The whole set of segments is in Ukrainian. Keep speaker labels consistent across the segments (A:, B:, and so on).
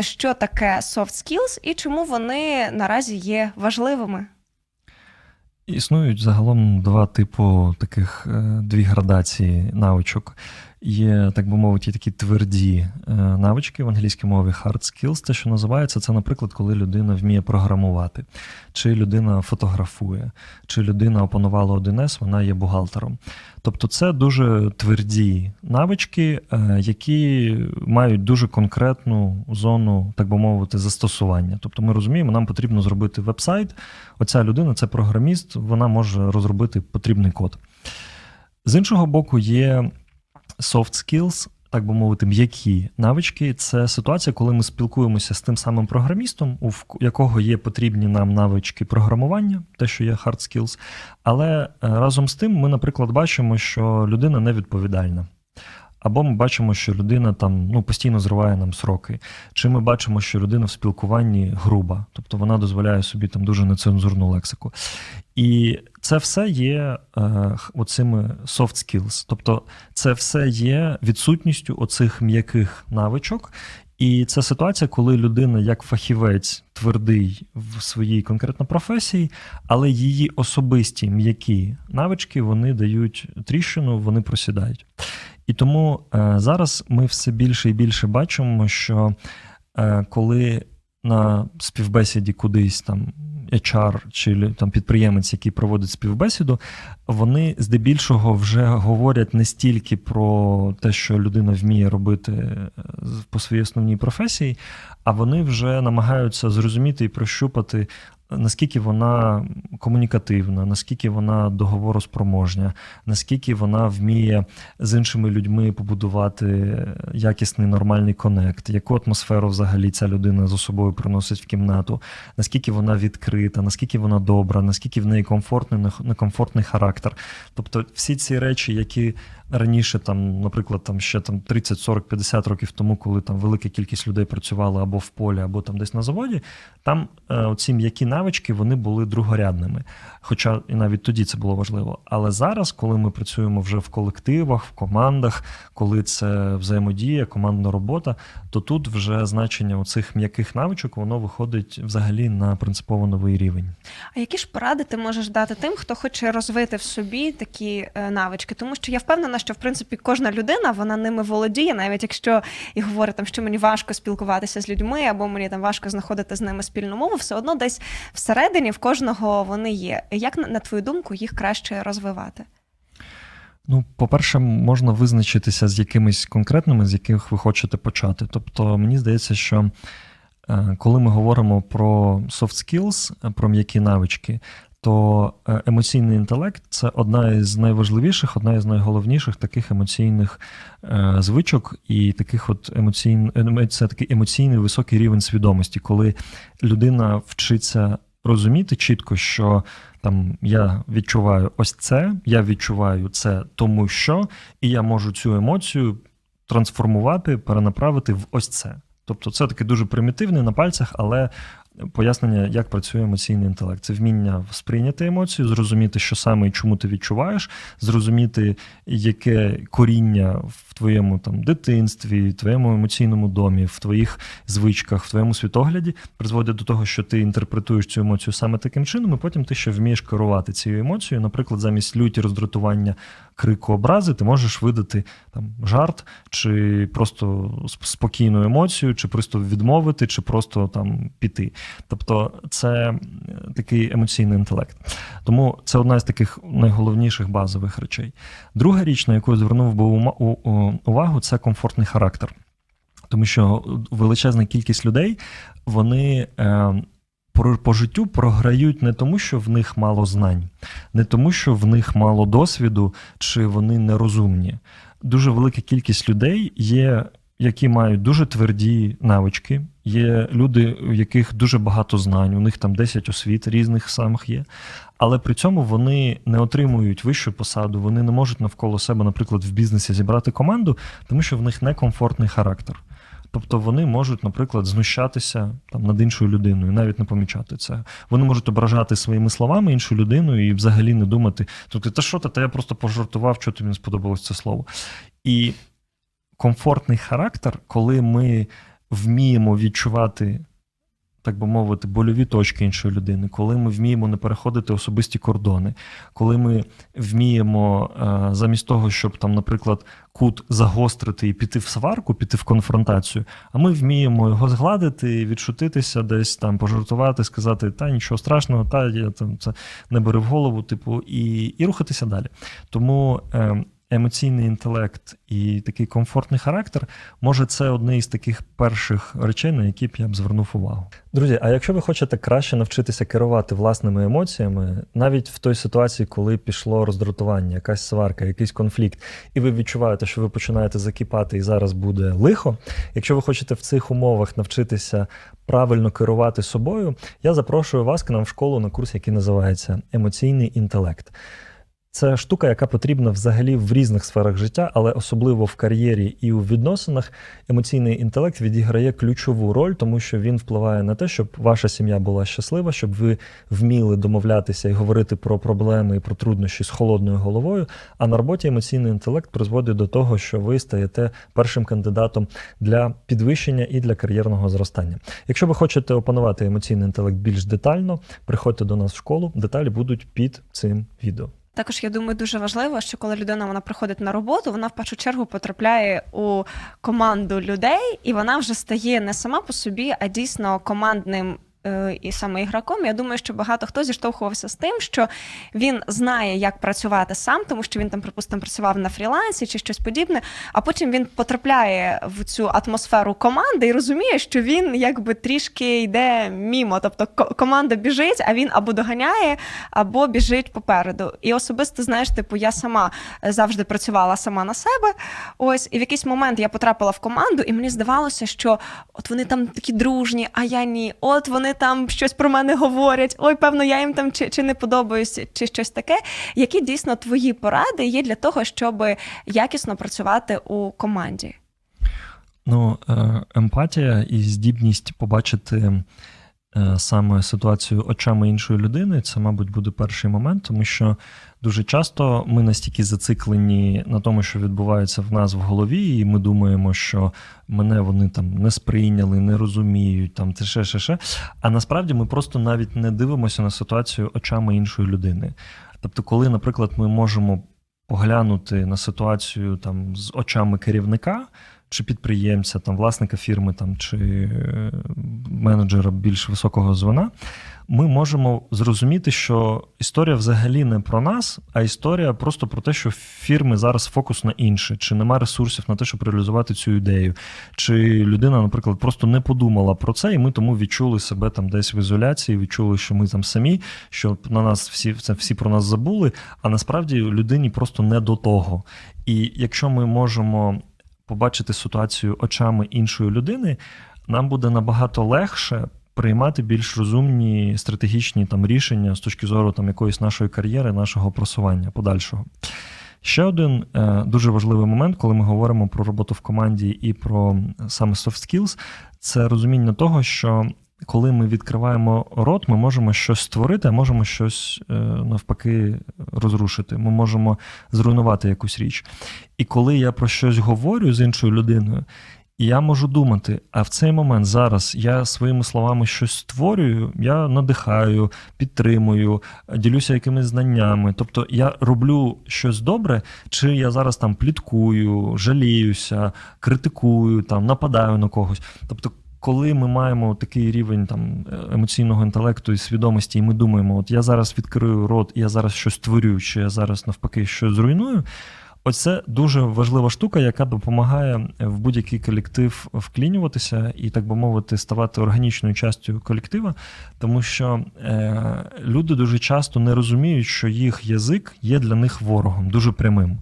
A: що таке soft skills і чому вони наразі є важливими?
B: Існують загалом два типу таких е, дві градації навичок. Є, так би мовити, такі тверді е, навички в англійській мові hard skills, те, що називається, це, наприклад, коли людина вміє програмувати, чи людина фотографує, чи людина опанувала 1С, вона є бухгалтером. Тобто це дуже тверді навички, е, які мають дуже конкретну зону, так би мовити, застосування. Тобто ми розуміємо, нам потрібно зробити веб-сайт. Оця людина це програміст, вона може розробити потрібний код. З іншого боку, є soft skills, так би мовити, м'які навички. Це ситуація, коли ми спілкуємося з тим самим програмістом, у якого є потрібні нам навички програмування, те, що є hard skills, але е, разом з тим ми, наприклад, бачимо, що людина невідповідальна. Або ми бачимо, що людина там ну, постійно зриває нам сроки, чи ми бачимо, що людина в спілкуванні груба, тобто вона дозволяє собі там дуже нецензурну лексику. І це все є е, оцими soft skills. Тобто, це все є відсутністю оцих м'яких навичок. І це ситуація, коли людина, як фахівець, твердий в своїй конкретно професії, але її особисті м'які навички вони дають тріщину, вони просідають. І тому е, зараз ми все більше і більше бачимо, що е, коли на співбесіді кудись там HR чи там підприємець, який проводить співбесіду, вони здебільшого вже говорять не стільки про те, що людина вміє робити е, по своїй основній професії, а вони вже намагаються зрозуміти і прощупати. Наскільки вона комунікативна, наскільки вона договороспроможня, наскільки вона вміє з іншими людьми побудувати якісний нормальний конект, яку атмосферу взагалі ця людина за собою приносить в кімнату, наскільки вона відкрита, наскільки вона добра, наскільки в неї комфортний, некомфортний характер. Тобто всі ці речі, які раніше, там, наприклад, там ще там 30, 40, 50 років тому, коли там велика кількість людей працювала або в полі, або там десь на заводі, там е, ці м'які навички вони були другорядними. Хоча і навіть тоді це було важливо. Але зараз, коли ми працюємо вже в колективах, в командах, коли це взаємодія, командна робота, то тут вже значення оцих м'яких навичок воно виходить взагалі на принципово новий рівень.
A: А які ж поради ти можеш дати тим, хто хоче розвити в собі такі е, навички? Тому що я впевнена, що в принципі кожна людина вона ними володіє, навіть якщо і говорить там, що мені важко спілкуватися з людьми, або мені там важко знаходити з ними спільну мову, все одно десь всередині в кожного вони є. Як на твою думку їх краще розвивати?
B: Ну, по-перше, можна визначитися з якимись конкретними, з яких ви хочете почати. Тобто, мені здається, що е, коли ми говоримо про soft skills, про м'які навички, то е, емоційний інтелект це одна із найважливіших, одна із найголовніших таких емоційних е, звичок, і таких от емоційн... це такий емоційний високий рівень свідомості, коли людина вчиться розуміти чітко, що там я відчуваю ось це, я відчуваю це тому, що, і я можу цю емоцію трансформувати, перенаправити в ось це. Тобто це таке дуже примітивне на пальцях, але пояснення, як працює емоційний інтелект. Це вміння сприйняти емоцію, зрозуміти, що саме і чому ти відчуваєш, зрозуміти, яке коріння в твоєму там дитинстві, в твоєму емоційному домі, в твоїх звичках, в твоєму світогляді призводить до того, що ти інтерпретуєш цю емоцію саме таким чином, і потім ти ще вмієш керувати цією емоцією. Наприклад, замість люті роздратування крику образи, ти можеш видати там жарт, чи просто спокійну емоцію, чи просто відмовити, чи просто там піти. Тобто це такий емоційний інтелект. Тому це одна з таких найголовніших базових речей. Друга річ, на яку я звернув би увагу, це комфортний характер. Тому що величезна кількість людей, вони по життю програють не тому, що в них мало знань, не тому, що в них мало досвіду, чи вони нерозумні. Дуже велика кількість людей є, які мають дуже тверді навички. Є люди, у яких дуже багато знань, у них там 10 освіт різних самих є. Але при цьому вони не отримують вищу посаду, вони не можуть навколо себе, наприклад, в бізнесі зібрати команду, тому що в них некомфортний характер. Тобто вони можуть, наприклад, знущатися там над іншою людиною, навіть не помічати це. Вони можуть ображати своїми словами іншу людину і взагалі не думати, тобто, та що ти, та я просто пожартував, що тобі не сподобалось це слово. І комфортний характер, коли ми вміємо відчувати. Так би мовити, больові точки іншої людини, коли ми вміємо не переходити особисті кордони, коли ми вміємо е, замість того, щоб там, наприклад, кут загострити і піти в сварку, піти в конфронтацію, а ми вміємо його згладити, відшутитися, десь там пожартувати, сказати, та нічого страшного, та я там це не бери в голову, типу, і, і рухатися далі. Тому е, емоційний інтелект і такий комфортний характер, може, це одне із таких перших речей, на які б я б звернув увагу. Друзі, а якщо ви хочете краще навчитися керувати власними емоціями, навіть в той ситуації, коли пішло роздратування, якась сварка, якийсь конфлікт, і ви відчуваєте, що ви починаєте закипати і зараз буде лихо. Якщо ви хочете в цих умовах навчитися правильно керувати собою, я запрошую вас к нам в школу на курс, який називається Емоційний інтелект. Це штука, яка потрібна взагалі в різних сферах життя, але особливо в кар'єрі і у відносинах. Емоційний інтелект відіграє ключову роль, тому що він впливає на те, щоб ваша сім'я була щаслива, щоб ви вміли домовлятися і говорити про проблеми і про труднощі з холодною головою. А на роботі емоційний інтелект призводить до того, що ви стаєте першим кандидатом для підвищення і для кар'єрного зростання. Якщо ви хочете опанувати емоційний інтелект більш детально, приходьте до нас в школу. Деталі будуть під цим відео.
A: Також я думаю, дуже важливо, що коли людина вона приходить на роботу, вона в першу чергу потрапляє у команду людей, і вона вже стає не сама по собі, а дійсно командним. Е, І саме ігроком, я думаю, що багато хто зіштовхувався з тим, що він знає, як працювати сам, тому що він там, припустимо, працював на фрілансі чи щось подібне. А потім він потрапляє в цю атмосферу команди і розуміє, що він якби трішки йде мімо. Тобто команда біжить, а він або доганяє, або біжить попереду. І особисто, знаєш, типу, я сама завжди працювала сама на себе. Ось, і в якийсь момент я потрапила в команду, і мені здавалося, що от вони там такі дружні, а я ні. От вони там щось про мене говорять. Ой, певно, я їм там чи, чи не подобаюсь, чи щось таке. Які дійсно твої поради є для того, щоб якісно працювати у команді?
B: Ну, е, емпатія і здібність побачити саме ситуацію очами іншої людини, це, мабуть, буде перший момент, тому що дуже часто ми настільки зациклені на тому, що відбувається в нас в голові, і ми думаємо, що мене вони там не сприйняли, не розуміють, там те ще, ще, ще. А насправді ми просто навіть не дивимося на ситуацію очами іншої людини. Тобто, коли, наприклад, ми можемо поглянути на ситуацію там з очами керівника чи підприємця, там власника фірми, там чи е, менеджера більш високого звена, ми можемо зрозуміти, що історія взагалі не про нас, а історія просто про те, що фірми зараз фокус на інше, чи нема ресурсів на те, щоб реалізувати цю ідею, чи людина, наприклад, просто не подумала про це, і ми тому відчули себе там десь в ізоляції, відчули, що ми там самі, що на нас всі це всі про нас забули. А насправді людині просто не до того. І якщо ми можемо побачити ситуацію очами іншої людини, нам буде набагато легше приймати більш розумні стратегічні там рішення з точки зору там якоїсь нашої кар'єри, нашого просування подальшого. Ще один е, дуже важливий момент, коли ми говоримо про роботу в команді і про саме soft skills, це розуміння того, що коли ми відкриваємо рот, ми можемо щось створити, а можемо щось е, навпаки розрушити. Ми можемо зруйнувати якусь річ. І коли я про щось говорю з іншою людиною, я можу думати, а в цей момент зараз я своїми словами щось створюю, я надихаю, підтримую, ділюся якимись знаннями. Тобто я роблю щось добре, чи я зараз там пліткую, жаліюся, критикую, там нападаю на когось. Тобто, коли ми маємо такий рівень там емоційного інтелекту і свідомості, і ми думаємо, от я зараз відкрию рот, я зараз щось творю, чи я зараз навпаки щось зруйную. Оце дуже важлива штука, яка допомагає в будь-який колектив вклінюватися і, так би мовити, ставати органічною частю колектива, тому що е, люди дуже часто не розуміють, що їх язик є для них ворогом, дуже прямим.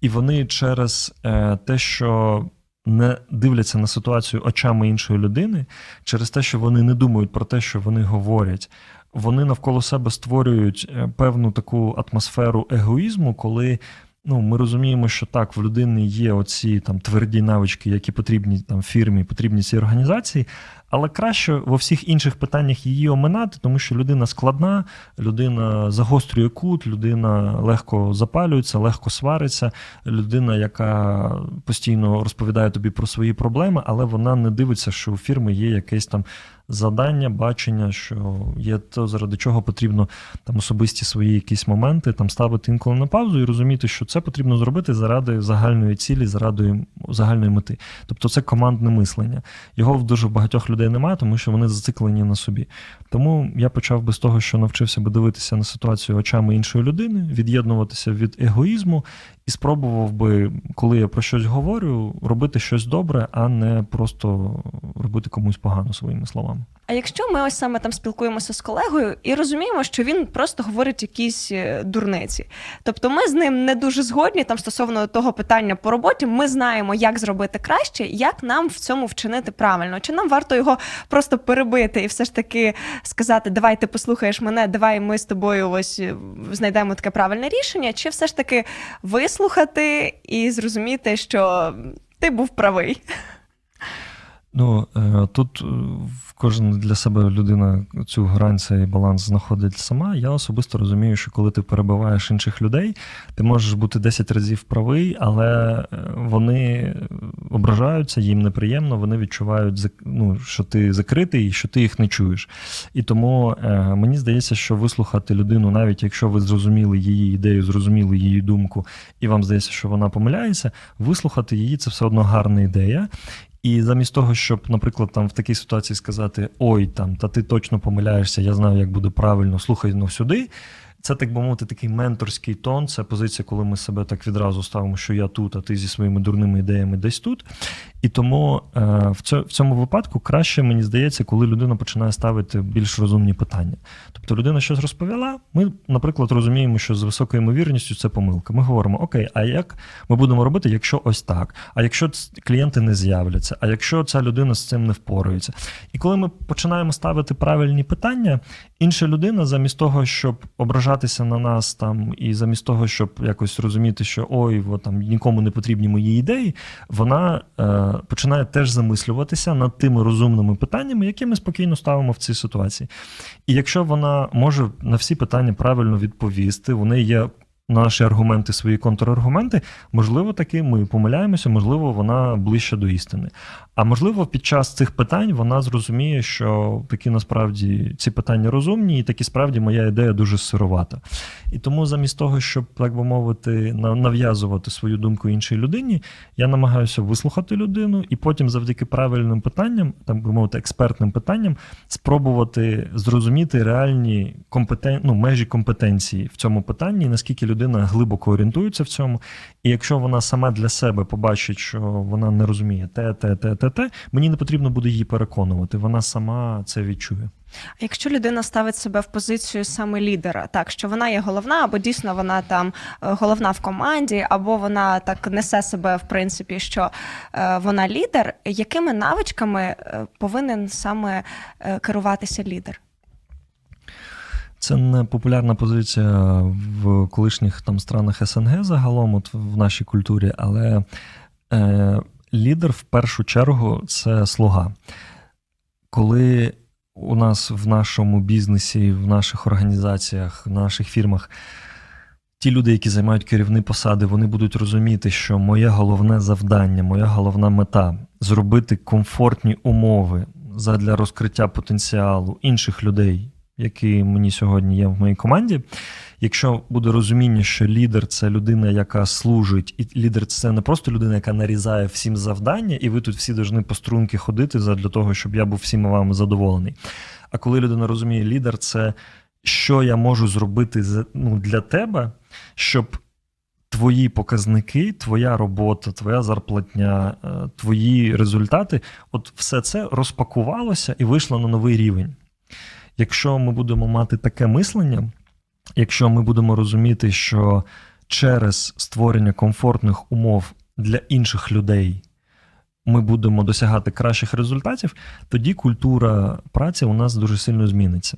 B: І вони через е, те, що не дивляться на ситуацію очами іншої людини, через те, що вони не думають про те, що вони говорять. Вони навколо себе створюють е, певну таку атмосферу егоїзму, коли ну, ми розуміємо, що так, в людини є оці там тверді навички, які потрібні там фірмі, потрібні цій організації, Але краще во всіх інших питаннях її оминати, тому що людина складна, людина загострює кут, людина легко запалюється, легко свариться, людина, яка постійно розповідає тобі про свої проблеми, але вона не дивиться, що у фірми є якесь там завдання, бачення, що є то, заради чого потрібно там особисті свої якісь моменти там ставити інколи на паузу і розуміти, що це потрібно зробити заради загальної цілі, заради загальної мети. Тобто це командне мислення. Його в дуже багатьох людей немає, тому що вони зациклені на собі. Тому я почав би з того, що навчився би дивитися на ситуацію очами іншої людини, від'єднуватися від егоїзму і спробував би, коли я про щось говорю, робити щось добре, а не просто робити комусь погано своїми словами.
A: А якщо ми ось саме там спілкуємося з колегою і розуміємо, що він просто говорить якісь е, дурниці, тобто ми з ним не дуже згодні там стосовно того питання по роботі, ми знаємо, як зробити краще, як нам в цьому вчинити правильно. Чи нам варто його просто перебити і все ж таки сказати, давай ти послухаєш мене, давай ми з тобою ось е, знайдемо таке правильне рішення, чи все ж таки вислухати і зрозуміти, що ти був правий.
B: Ну е, тут е, кожен для себе людина цю грань цей баланс знаходить сама. Я особисто розумію, що коли ти перебиваєш інших людей, ти можеш бути 10 разів правий, але е, вони ображаються, їм неприємно, вони відчувають ну, що ти закритий і що ти їх не чуєш. І тому мені здається, що вислухати людину, навіть якщо ви зрозуміли її ідею, зрозуміли її думку, і вам здається, що вона помиляється, вислухати її це все одно гарна ідея. І замість того, щоб, наприклад, там в такій ситуації сказати: Ой, там, та ти точно помиляєшся, я знаю, як буде правильно, слухай ну сюди. Це, так би мовити, такий менторський тон. Це позиція, коли ми себе так відразу ставимо, що я тут, а ти зі своїми дурними ідеями десь тут. І тому е, в, цьо- в цьому випадку краще, мені здається, коли людина починає ставити більш розумні питання. Тобто людина щось розповіла, ми, наприклад, розуміємо, що з високою ймовірністю це помилка. Ми говоримо: Окей, а як ми будемо робити, якщо ось так? А якщо клієнти не з'являться, а якщо ця людина з цим не впорається? І коли ми починаємо ставити правильні питання, інша людина, замість того, щоб ображатися на нас там, і замість того, щоб якось розуміти, що ой, от, там нікому не потрібні мої ідеї, вона е, починає теж замислюватися над тими розумними питаннями, які ми спокійно ставимо в цій ситуації. І якщо вона може на всі питання правильно відповісти, у неї є наші аргументи, свої контраргументи, можливо, таки ми помиляємося, можливо, вона ближче до істини. А можливо, під час цих питань вона зрозуміє, що такі насправді ці питання розумні, і такі справді моя ідея дуже сировата. І тому, замість того, щоб, так би мовити, на- нав'язувати свою думку іншій людині, я намагаюся вислухати людину і потім, завдяки правильним питанням, так би мовити, експертним питанням, спробувати зрозуміти реальні компетен... ну, межі компетенції в цьому питанні, і наскільки людина глибоко орієнтується в цьому. І якщо вона сама для себе побачить, що вона не розуміє те, те, те, те, те, мені не потрібно буде її переконувати. Вона сама це відчує.
A: А якщо людина ставить себе в позицію саме лідера, так що вона є головна, або дійсно вона там е, головна в команді, або вона так несе себе в принципі, що е, вона лідер, якими навичками е, повинен саме керуватися лідер?
B: Це не популярна позиція в колишніх там странах СНГ загалом, от в нашій культурі, але е, лідер в першу чергу це слуга. Коли у нас в нашому бізнесі, в наших організаціях, в наших фірмах ті люди, які займають керівні посади, вони будуть розуміти, що моє головне завдання, моя головна мета зробити комфортні умови задля розкриття потенціалу інших людей, які мені сьогодні є в моїй команді. Якщо буде розуміння, що лідер це людина, яка служить, і лідер це не просто людина, яка нарізає всім завдання, і ви тут всі повинні по струнки ходити для того, щоб я був всіма вами задоволений. А коли людина розуміє, лідер це що я можу зробити ну, для тебе, щоб твої показники, твоя робота, твоя зарплатня, е, твої результати, от все це розпакувалося і вийшло на новий рівень. Якщо ми будемо мати таке мислення, якщо ми будемо розуміти, що через створення комфортних умов для інших людей ми будемо досягати кращих результатів, тоді культура праці у нас дуже сильно зміниться.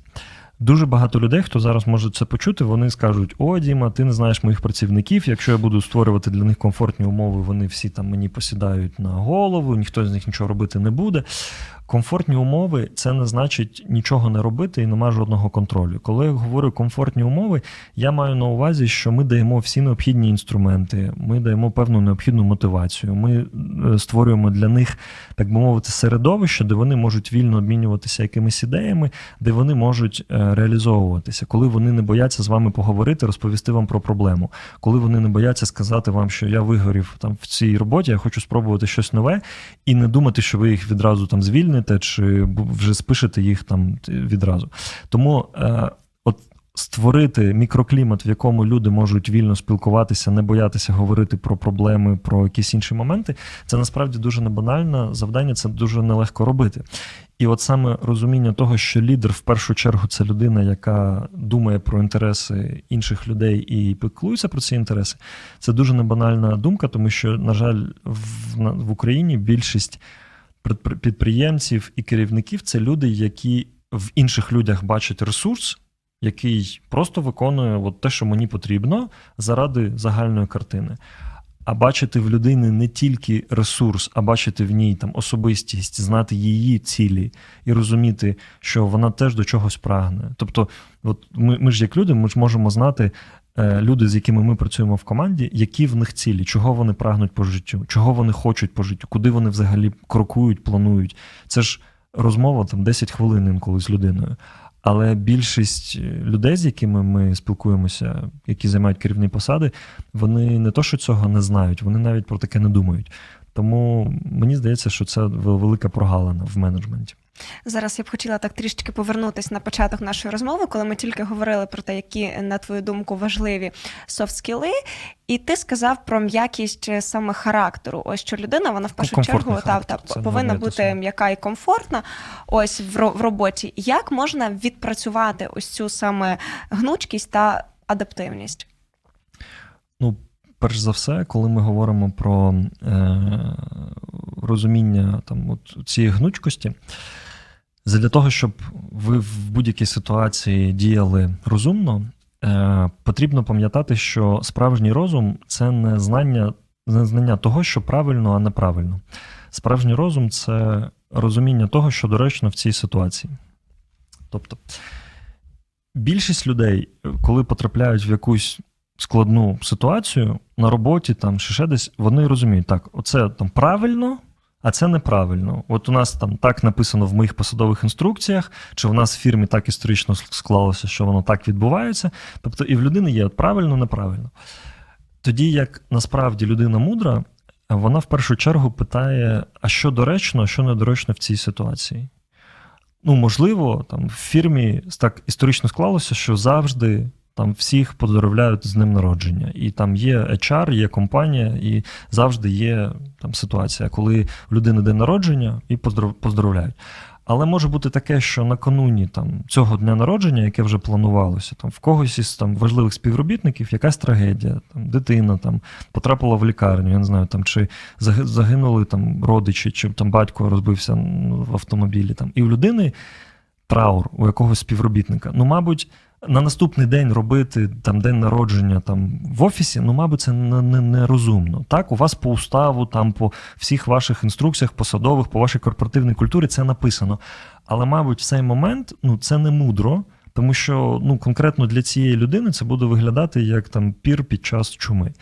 B: Дуже багато людей, хто зараз може це почути, вони скажуть: О, Діма, ти не знаєш моїх працівників. Якщо я буду створювати для них комфортні умови, вони всі там мені посідають на голову, ніхто з них нічого робити не буде. Комфортні умови це не значить нічого не робити і немає жодного контролю. Коли я говорю комфортні умови, я маю на увазі, що ми даємо всі необхідні інструменти, ми даємо певну необхідну мотивацію. Ми е, створюємо для них, так би мовити, середовище, де вони можуть вільно обмінюватися якимись ідеями, де вони можуть е, реалізовуватися, коли вони не бояться з вами поговорити, розповісти вам про проблему, коли вони не бояться сказати вам, що я вигорів там в цій роботі, я хочу спробувати щось нове, і не думати, що ви їх відразу там звільните, чи вже спишете їх там відразу. Тому е, от створити мікроклімат, в якому люди можуть вільно спілкуватися, не боятися говорити про проблеми, про якісь інші моменти, це насправді дуже небанальне завдання, це дуже нелегко робити. І от саме розуміння того, що лідер в першу чергу це людина, яка думає про інтереси інших людей і піклується про ці інтереси, це дуже небанальна думка, тому що, на жаль, в, в Україні більшість підприємців і керівників це люди, які в інших людях бачать ресурс, який просто виконує от те, що мені потрібно, заради загальної картини. А бачити в людини не тільки ресурс, а бачити в ній там особистість, знати її цілі і розуміти, що вона теж до чогось прагне. Тобто, от ми, ми ж як люди, ми ж можемо знати люди, з якими ми працюємо в команді, які в них цілі, чого вони прагнуть по життю, чого вони хочуть по життю, куди вони взагалі крокують, планують. Це ж розмова там 10 хвилин інколи з людиною. Але більшість е, людей, з якими ми спілкуємося, які займають керівні посади, вони не то, що цього не знають, вони навіть про таке не думають. Тому мені здається, що це велика прогалина в менеджменті.
A: Зараз я б хотіла так трішечки повернутися на початок нашої розмови, коли ми тільки говорили про те, які, на твою думку, важливі софт-скіли, і ти сказав про м'якість е, саме характеру. Ось що людина, вона в першу чергу та, та, повинна бути м'яка і комфортна. Ось в, в роботі. Як можна відпрацювати ось цю саме гнучкість та адаптивність?
B: Ну, перш за все, коли ми говоримо про е, розуміння там, от цієї гнучкості, для того, щоб ви в будь-якій ситуації діяли розумно, е, потрібно пам'ятати, що справжній розум це не знання, не знання того, що правильно, а неправильно. Справжній розум це розуміння того, що доречно в цій ситуації. Тобто, більшість людей, коли потрапляють в якусь складну ситуацію на роботі там чи ще десь, вони розуміють, так, оце там правильно, а це неправильно. От у нас там так написано в моїх посадових інструкціях, чи в нас в фірмі так історично склалося, що воно так відбувається. Тобто і в людини є от правильно, неправильно. Тоді як насправді людина мудра, вона в першу чергу питає: а що доречно, а що недоречно в цій ситуації? Ну, можливо, там в фірмі так історично склалося, що завжди там всіх поздоровляють з ним народження. І там є HR, є компанія, і завжди є там ситуація, коли в людини день народження і поздоровляють. Але може бути таке, що накануні там цього дня народження, яке вже планувалося, там в когось із там важливих співробітників якась трагедія, там дитина там потрапила в лікарню, я не знаю, там чи загинули там родичі, чи там батько розбився ну, в автомобілі. Там і у людини траур у якогось співробітника. Ну, мабуть, на наступний день робити там день народження там в офісі, ну, мабуть, це не, не, нерозумно. Так, у вас по уставу, там по всіх ваших інструкціях посадових, по вашій корпоративній культурі це написано. Але, мабуть, в цей момент ну, це не мудро, тому що ну, конкретно для цієї людини це буде виглядати як там пір під час чуми.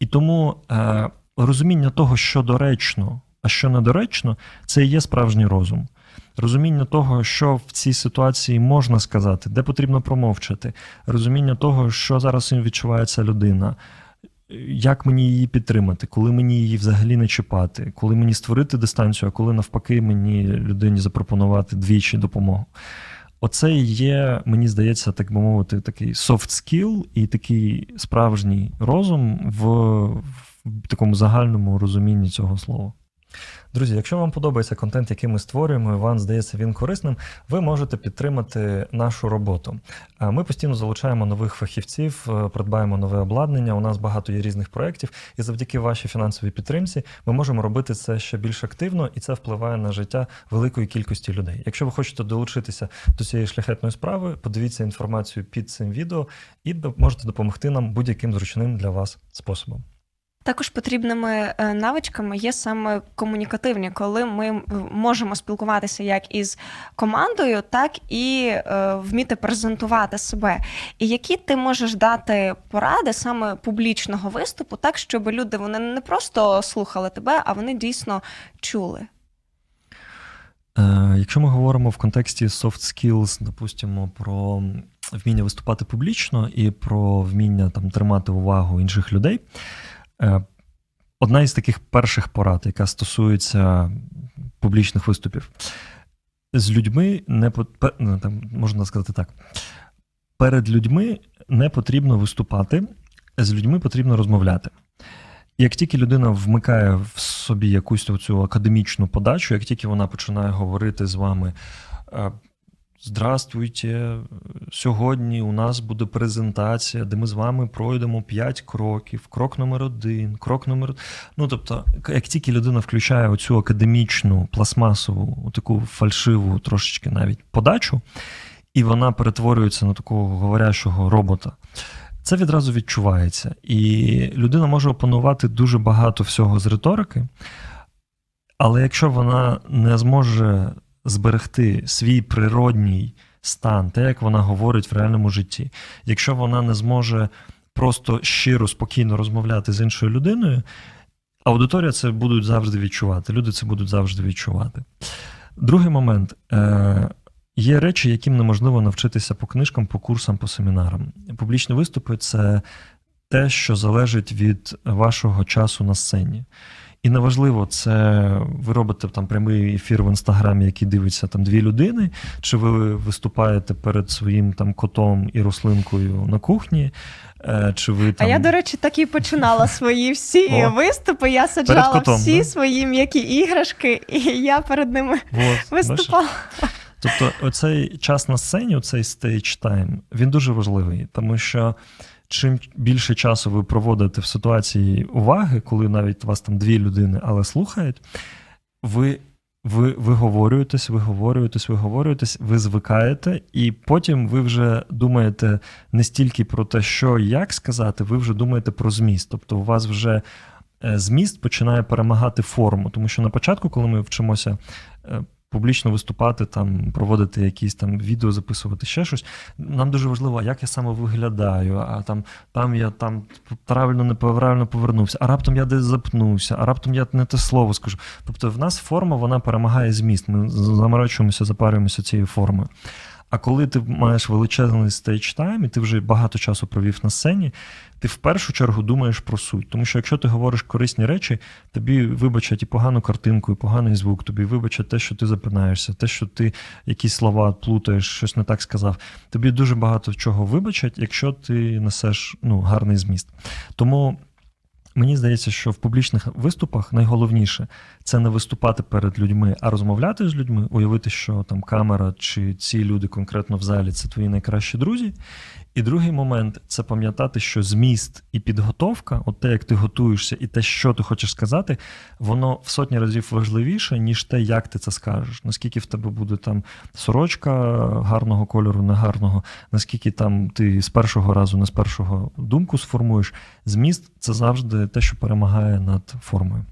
B: І тому е, розуміння того, що доречно, а що недоречно, це і є справжній розум. Розуміння того, що в цій ситуації можна сказати, де потрібно промовчати, розуміння того, що зараз їм відчуває ця людина, як мені її підтримати, коли мені її взагалі не чіпати, коли мені створити дистанцію, а коли навпаки мені людині запропонувати двічі допомогу. Оце і є, мені здається, так би мовити, такий soft skill і такий справжній розум в, в такому загальному розумінні цього слова. Друзі, якщо вам подобається контент, який ми створюємо, і вам здається він корисним, ви можете підтримати нашу роботу. Ми постійно залучаємо нових фахівців, е, придбаємо нове обладнання. У нас багато є різних проєктів, і завдяки вашій фінансовій підтримці ми можемо робити це ще більш активно, і це впливає на життя великої кількості людей. Якщо ви хочете долучитися до цієї шляхетної справи, подивіться інформацію під цим відео і можете допомогти нам будь-яким зручним для вас способом.
A: Також потрібними е, навичками є саме комунікативні, коли ми можемо спілкуватися як із командою, так і е, вміти презентувати себе. І які ти можеш дати поради саме публічного виступу, так щоб люди вони не просто слухали тебе, а вони дійсно чули.
B: Е, Якщо ми говоримо в контексті soft skills, допустимо, про вміння виступати публічно і про вміння там тримати увагу інших людей, одна із таких перших порад, яка стосується публічних виступів, з людьми не ну, там, можна сказати так. Перед людьми не потрібно виступати, з людьми потрібно розмовляти. Як тільки людина вмикає в собі якусь цю академічну подачу, як тільки вона починає говорити з вами. Здравствуйте, сьогодні у нас буде презентація, де ми з вами пройдемо 5 кроків. Крок номер один, крок номер. Ну, тобто, як тільки людина включає оцю академічну, пластмасову, таку фальшиву трошечки навіть подачу, і вона перетворюється на такого говорящого робота, це відразу відчувається. І людина може опанувати дуже багато всього з риторики, але якщо вона не зможе зберегти свій природній стан, те, як вона говорить в реальному житті, якщо вона не зможе просто щиро, спокійно розмовляти з іншою людиною, аудиторія це будуть завжди відчувати. Люди це будуть завжди відчувати. Другий момент. Е- Є речі, яким неможливо навчитися по книжкам, по курсам, по семінарам. Публічні виступи це те, що залежить від вашого часу на сцені. І неважливо, це ви робите там прямий ефір в інстаграмі, який дивиться там дві людини, чи ви виступаєте перед своїм там котом і рослинкою на кухні, е, чи ви там
A: А я, до речі, так і починала свої всі
B: О.
A: виступи. Я саджала
B: котом,
A: всі
B: да?
A: свої м'які іграшки, і я перед ними
B: Вот,
A: виступала.
B: Тобто, оцей час на сцені, оцей stage time, він дуже важливий, тому що чим більше часу ви проводите в ситуації уваги, коли навіть вас там дві людини, але слухають, ви. Ви виговорюєтесь, виговорюєтесь, виговорюєтесь, ви звикаєте, і потім ви вже думаєте не стільки про те, що як сказати, ви вже думаєте про зміст. Тобто у вас вже е, зміст починає перемагати форму. Тому що на початку, коли ми вчимося е, публічно виступати, там проводити якісь там відео, записувати ще щось. Нам дуже важливо, як я саме виглядаю, а там, там я там правильно неправильно повернувся, а раптом я десь запнувся, а раптом я не те слово скажу. Тобто, в нас форма вона перемагає зміст. Ми заморочуємося, запарюємося цією формою. А коли ти маєш величезний стейдж тайм, і ти вже багато часу провів на сцені, ти в першу чергу думаєш про суть. Тому що якщо ти говориш корисні речі, тобі вибачать і погану картинку, і поганий звук, тобі вибачать те, що ти запинаєшся, те, що ти якісь слова плутаєш, щось не так сказав. Тобі дуже багато чого вибачать, якщо ти несеш ну, гарний зміст. Тому. Мені здається, що в публічних виступах найголовніше це не виступати перед людьми, а розмовляти з людьми, уявити, що там камера чи ці люди конкретно в залі це твої найкращі друзі. І другий момент це пам'ятати, що зміст і підготовка, от те, як ти готуєшся, і те, що ти хочеш сказати, воно в сотні разів важливіше, ніж те, як ти це скажеш. Наскільки в тебе буде там сорочка гарного кольору, негарного, наскільки там ти з першого разу, не з першого думку сформуєш. Зміст це завжди те, що перемагає над формою.